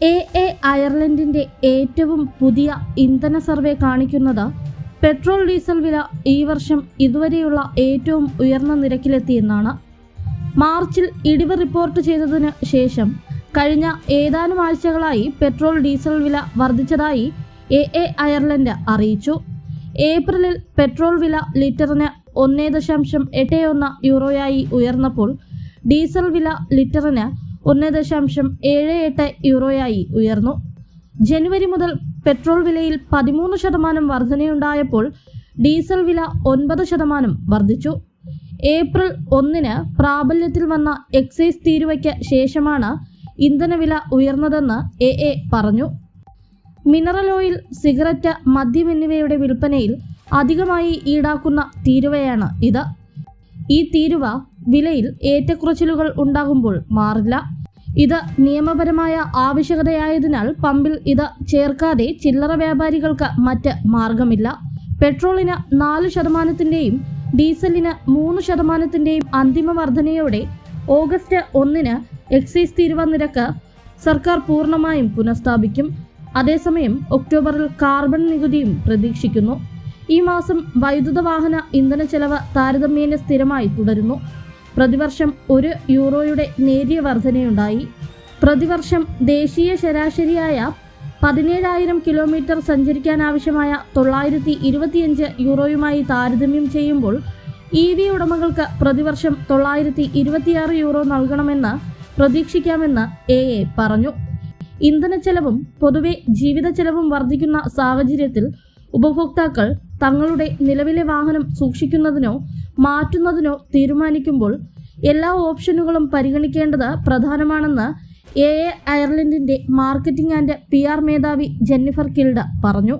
A A അയർലൻഡിന്റെ ഏറ്റവും പുതിയ ഇന്ധന സർവേ കാണിക്കുന്നത് പെട്രോൾ ഡീസൽ വില ഈ വർഷം ഇതുവരെയുള്ള ഏറ്റവും ഉയർന്ന നിരക്കിലെത്തിയെന്നാണ്. മാർച്ചിൽ ഇടിവ് റിപ്പോർട്ട് ചെയ്തതിന് ശേഷം കഴിഞ്ഞ ഏതാനും ആഴ്ചകളായി പെട്രോൾ ഡീസൽ വില വർദ്ധിച്ചതായി എ എ അയർലൻഡ് അറിയിച്ചു. ഏപ്രിലിൽ പെട്രോൾ വില ലിറ്ററിന് ഒന്നേ ദശാംശം എട്ട് ഒന്ന് യൂറോയായി ഉയർന്നപ്പോൾ ഡീസൽ വില ലിറ്ററിന് ഒന്ന് ദശാംശം ഏഴ് എട്ട് യൂറോയായി ഉയർന്നു. ജനുവരി മുതൽ പെട്രോൾ വിലയിൽ പതിമൂന്ന് ശതമാനം വർധനയുണ്ടായപ്പോൾ ഡീസൽ വില ഒൻപത് ശതമാനം വർദ്ധിച്ചു. ഏപ്രിൽ ഒന്നിന് പ്രാബല്യത്തിൽ വന്ന എക്സൈസ് തീരുവയ്ക്ക് ശേഷമാണ് ഇന്ധനവില ഉയർന്നതെന്ന് എ എ പറഞ്ഞു. മിനറൽ ഓയിൽ സിഗരറ്റ് മദ്യം എന്നിവയുടെ വിൽപ്പനയിൽ അധികമായി ഈടാക്കുന്ന തീരുവയാണ് ഇത്. ഈ തീരുവ വിലയിൽ ഏറ്റക്കുറച്ചിലുകൾ ഉണ്ടാകുമ്പോൾ മാറില്ല. ഇത് നിയമപരമായ ആവശ്യകതയായതിനാൽ പമ്പിൽ ഇത് ചേർക്കാതെ ചില്ലറ വ്യാപാരികൾക്ക് മറ്റ് മാർഗമില്ല. പെട്രോളിന് നാല് ശതമാനത്തിന്റെയും ഡീസലിന് മൂന്ന് ശതമാനത്തിന്റെയും അന്തിമ വർധനയോടെ ഓഗസ്റ്റ് ഒന്നിന് എക്സൈസ് തീരുവ നിരക്ക് സർക്കാർ പൂർണമായും പുനഃസ്ഥാപിക്കും. അതേസമയം ഒക്ടോബറിൽ കാർബൺ നികുതിയും പ്രതീക്ഷിക്കുന്നു. ഈ മാസം വൈദ്യുത വാഹന ഇന്ധന ചെലവ് താരതമ്യേന സ്ഥിരമായി തുടരുന്നു. പ്രതിവർഷം ഒരു യൂറോയുടെ നേരിയ വർധനയുണ്ടായി പ്രതിവർഷം ദേശീയ ശരാശരിയായ പതിനേഴായിരം കിലോമീറ്റർ സഞ്ചരിക്കാനാവശ്യമായ തൊള്ളായിരത്തി ഇരുപത്തിയഞ്ച് യൂറോയുമായി താരതമ്യം ചെയ്യുമ്പോൾ ഇ വി ഉടമകൾക്ക് പ്രതിവർഷം തൊള്ളായിരത്തി ഇരുപത്തിയാറ് യൂറോ നൽകണമെന്ന് പ്രതീക്ഷിക്കാമെന്ന് എ എ പറഞ്ഞു. ഇന്ധനച്ചെലവും പൊതുവെ ജീവിത ചെലവും വർദ്ധിക്കുന്ന സാഹചര്യത്തിൽ ഉപഭോക്താക്കൾ തങ്ങളുടെ നിലവിലെ വാഹനം സൂക്ഷിക്കുന്നതിനോ മാറ്റുന്നതിനോ തീരുമാനിക്കുമ്പോൾ എല്ലാ ഓപ്ഷനുകളും പരിഗണിക്കേണ്ടത് പ്രധാനമാണെന്ന് എ എ അയർലൻഡിന്റെ മാർക്കറ്റിംഗ് ആൻഡ് പി ആർ മേധാവി ജെന്നിഫർ കിൽഡ പറഞ്ഞു.